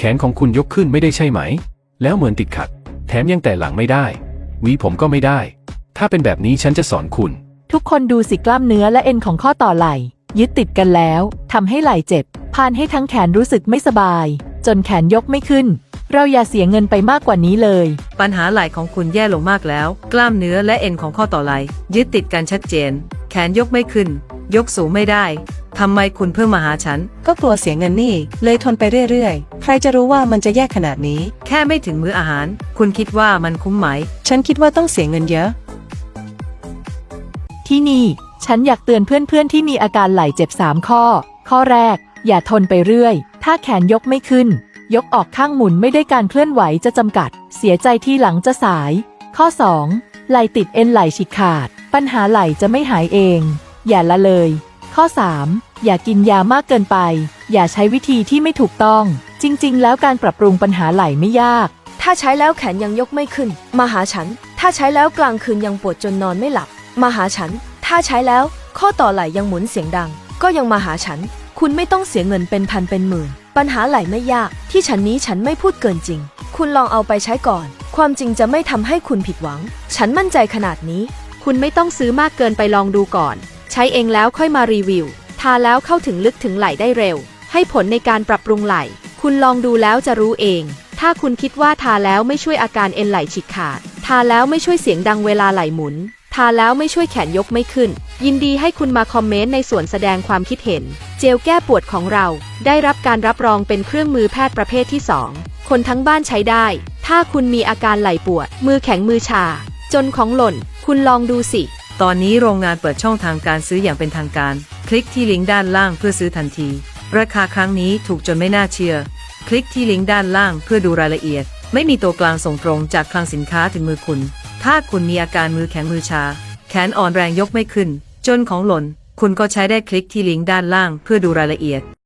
แขนของคุณยกขึ้นไม่ได้ใช่ไหม แล้วเหมือนติดขัด แถมยังแต่หลังไม่ได้หวีผมก็ไม่ได้ ถ้าเป็นแบบนี้ฉันจะสอนคุณ ทุกคนดูสิกล้ามเนื้อและเอ็นของข้อต่อไหล่ ยึดติดกันแล้วทำให้ไหล่เจ็บ พานให้ทั้งแขนรู้สึกไม่สบาย จนแขนยกไม่ขึ้น เราอย่าเสียเงินไปมากกว่านี้เลย ปัญหาไหล่ของคุณแย่ลงมากแล้ว กล้ามเนื้อและเอ็นของข้อต่อไหล่ยึดติดกันชัดเจน แขนยกไม่ขึ้น ยกสูงไม่ได้ ทำไมคุณเพิ่งมาหาฉัน ก็กลัวเสียเงินนี่ เลยทนไปเรื่อยๆ ใครจะรู้ว่ามันจะแย่ขนาดนี้ แค่ไม่ถึงมื้ออาหาร คุณคิดว่ามันคุ้มไหม ฉันคิดว่าต้องเสียเงินเยอะ ที่นี่ ฉันอยากเตือนเพื่อนๆที่มีอาการไหล่เจ็บ 3 ข้อ ข้อแรก อย่าทนไปเรื่อย ถ้าแขนยกไม่ขึ้น ยกออกข้างหมุนไม่ได้การเคลื่อนไหวจะจำกัด เสียใจที่หลังจะสาย ข้อ 2 ไหล่ติดเอ็นไหล่ฉีกขาด ปัญหาไหล่จะไม่หายเอง อย่าละเลย ข้อ 3 อย่ากินยามากเกินไป อย่าใช้วิธีที่ไม่ถูกต้อง จริง ๆ แล้วการปรับปรุงปัญหาไหล่ไม่ยาก ถ้าใช้แล้วแขนยังยกไม่ขึ้น มาหาฉัน ถ้าใช้แล้วกลางคืนยังปวดจนนอนไม่หลับ มาหาฉัน ถ้าใช้แล้ว ข้อต่อไหล่ยังหมุนเสียงดัง ก็ยังมาหาฉัน คุณไม่ต้องเสียเงินเป็นพันเป็นหมื่น ปัญหาไหล่ไม่ยาก ที่ฉันนี้ฉันไม่พูดเกินจริง คุณลองเอาไปใช้ก่อน ความจริงจะไม่ทำให้คุณผิดหวัง ฉันมั่นใจขนาดนี้ คุณไม่ต้องซื้อมากเกินไปลองดูก่อน ใช้เองแล้วค่อยมารีวิว ทาแล้วเข้าถึงลึกถึงไหลได้เร็ว ให้ผลในการปรับปรุงไหล คุณลองดูแล้วจะรู้เอง ถ้าคุณคิดว่าทาแล้วไม่ช่วยอาการเอ็นไหลฉีกขาด ทาแล้วไม่ช่วยเสียงดังเวลาไหลหมุน ทาแล้วไม่ช่วยแขนยกไม่ขึ้น ยินดีให้คุณมาคอมเมนต์ในส่วนแสดงความคิดเห็น เจลแก้ปวดของเรา ได้รับการรับรองเป็นเครื่องมือแพทย์ประเภทที่ 2 คนทั้งบ้านใช้ได้ ถ้าคุณมีอาการไหลปวด มือแข็งมือชา จนของหล่น คุณลองดูสิ ตอนนี้โรงงานเปิดช่องทางการซื้ออย่างเป็นทางการ คลิกที่ลิงก์ด้านล่างเพื่อซื้อทันที ราคาครั้งนี้ถูกจนไม่น่าเชื่อ คลิกที่ลิงก์ด้านล่างเพื่อดูรายละเอียด ไม่มีตัวกลางส่งตรงจากคลังสินค้าถึงมือคุณ ถ้าคุณมีอาการมือแข็งมือชา แขนอ่อนแรงยกไม่ขึ้น จนของหล่น คุณก็ใช้ได้คลิกที่ลิงก์ด้านล่างเพื่อดูรายละเอียด